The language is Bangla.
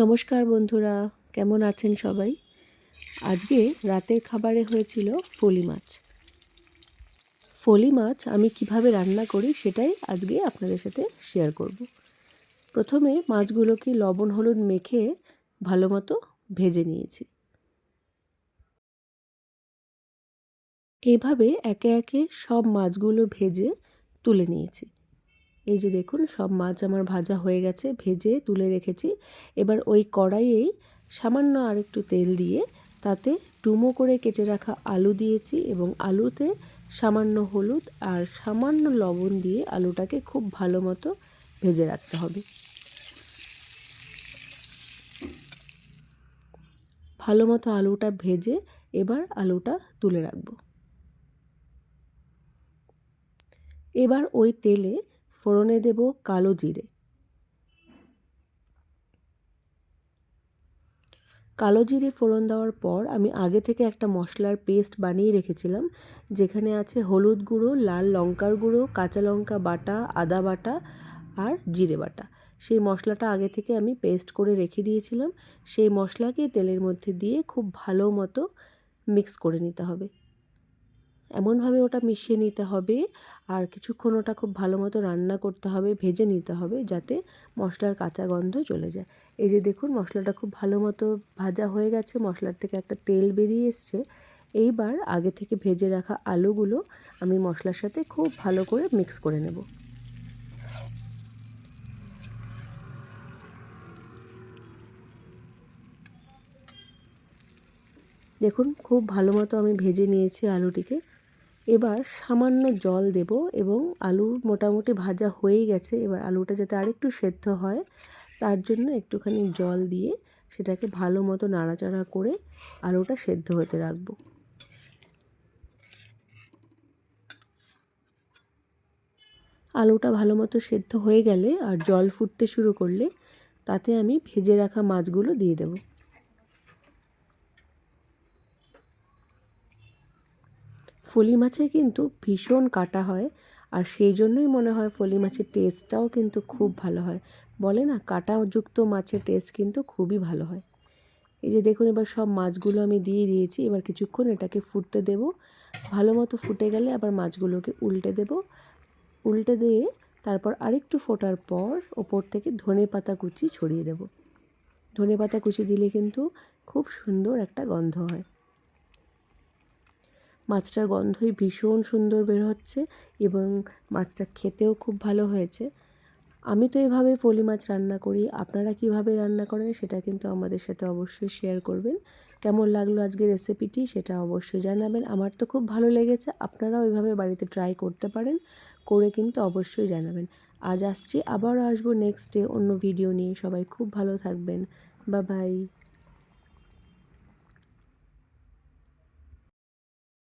নমস্কার বন্ধুরা, কেমন আছেন সবাই? আজকে রাতের খাবারে হয়েছিল ফলি মাছ। ফলি মাছ আমি কীভাবে রান্না করি সেটাই আজকে আপনাদের সাথে শেয়ার করব। প্রথমে মাছগুলোকে লবণ হলুদ মেখে ভালো মতো ভেজে নিয়েছি। এইভাবে একে একে সব মাছগুলো ভেজে তুলে নিয়েছি। এই যে দেখুন, সব মাছ আমার ভাজা হয়ে গেছে, ভেজে তুলে রেখেছি। এবার ওই কড়াইয়েই সামান্য আরেকটু তেল দিয়ে তাতে ডুমো করে কেটে রাখা আলু দিয়েছি এবং আলুতে সামান্য হলুদ আর সামান্য লবণ দিয়ে আলুটাকে খুব ভালো মতো ভেজে রাখতে হবে। ভালো মতো আলুটা ভেজে এবার আলুটা তুলে রাখব। এবার ওই তেলে ফোড়নে দেব কালো জিরে। কালো জিরে ফোড়ন দেওয়ার পর আমি আগে থেকে একটা মশলার পেস্ট বানিয়ে রেখেছিলাম, যেখানে আছে হলুদ গুঁড়ো, লাল লঙ্কার গুঁড়ো, কাঁচা লঙ্কা বাটা, আদা বাটা আর জিরে বাটা। সেই মশলাটা আগে থেকে আমি পেস্ট করে রেখে দিয়েছিলাম। সেই মশলাকে তেলের মধ্যে দিয়ে খুব ভালো মতো মিক্স করে নিতে হবে। এমনভাবে ওটা মিশিয়ে নিতে হবে। আর কিছুক্ষণ ওটা খুব ভালো মতো রান্না করতে হবে, ভেজে নিতে হবে যাতে মশলার কাঁচা গন্ধ চলে যায়। এই যে দেখুন, মশলাটা খুব ভালো মতো ভাজা হয়ে গেছে, মশলার থেকে একটা তেল বেরিয়ে এসছে। এইবার আগে থেকে ভেজে রাখা আলুগুলো আমি মশলার সাথে খুব ভালো করে মিক্স করে নেব। দেখুন, খুব ভালো মতো আমি ভেজে নিয়েছি আলুটিকে। এবার সামান্য জল দেব এবং আলু মোটামুটি ভাজা হয়েই গেছে। এবার আলুটা যাতে আরেকটু সেদ্ধ হয়, তার জন্য একটুখানি জল দিয়ে সেটাকে ভালো মতো নাড়াচাড়া করে আলুটা সেদ্ধ হতে রাখব। আলুটা ভালো মতো সেদ্ধ হয়ে গেলে আর জল ফুটতে শুরু করলে তাতে আমি ভেজে রাখা মাছগুলো দিয়ে দেবো। ফলি মাছে কিন্তু ভীষণ কাটা হয়, আর সেই জন্যই মনে হয় ফলি মাছের টেস্টটাও কিন্তু খুব ভালো হয়। বলে না, কাঁটাযুক্ত মাছের টেস্ট কিন্তু খুবই ভালো হয়। এই যে দেখুন, এবার সব মাছগুলো আমি দিয়ে দিয়েছি, এবার কিছুক্ষণ এটাকে ফুটতে দেব। ভালো মতো ফুটে গেলে আবার মাছগুলোকে উল্টে দেব। উল্টে দিয়ে তারপর আরেকটু ফোটার পর ওপর থেকে ধনে পাতা কুচি ছড়িয়ে দেব। ধনে পাতা কুচি দিলে কিন্তু খুব সুন্দর একটা গন্ধ হয়। মাছটার গন্ধই ভীষণ সুন্দর বের হচ্ছে এবং মাছটা খেতেও খুব ভালো হয়েছে। আমি তো এভাবে ফলি মাছ রান্না করি, আপনারা কীভাবে রান্না করেন সেটা কিন্তু আমাদের সাথে অবশ্যই শেয়ার করবেন। কেমন লাগল আজকে রেসিপিটি সেটা অবশ্যই জানাবেন। আমার তো খুব ভালো লেগেছে, আপনারাও ওইভাবে বাড়িতে ট্রাই করতে পারেন, করে কিন্তু অবশ্যই জানাবেন। আজ আসছি, আবারও আসব নেক্সট ডে অন্য ভিডিও নিয়ে। সবাই খুব ভালো থাকবেন। বা বাই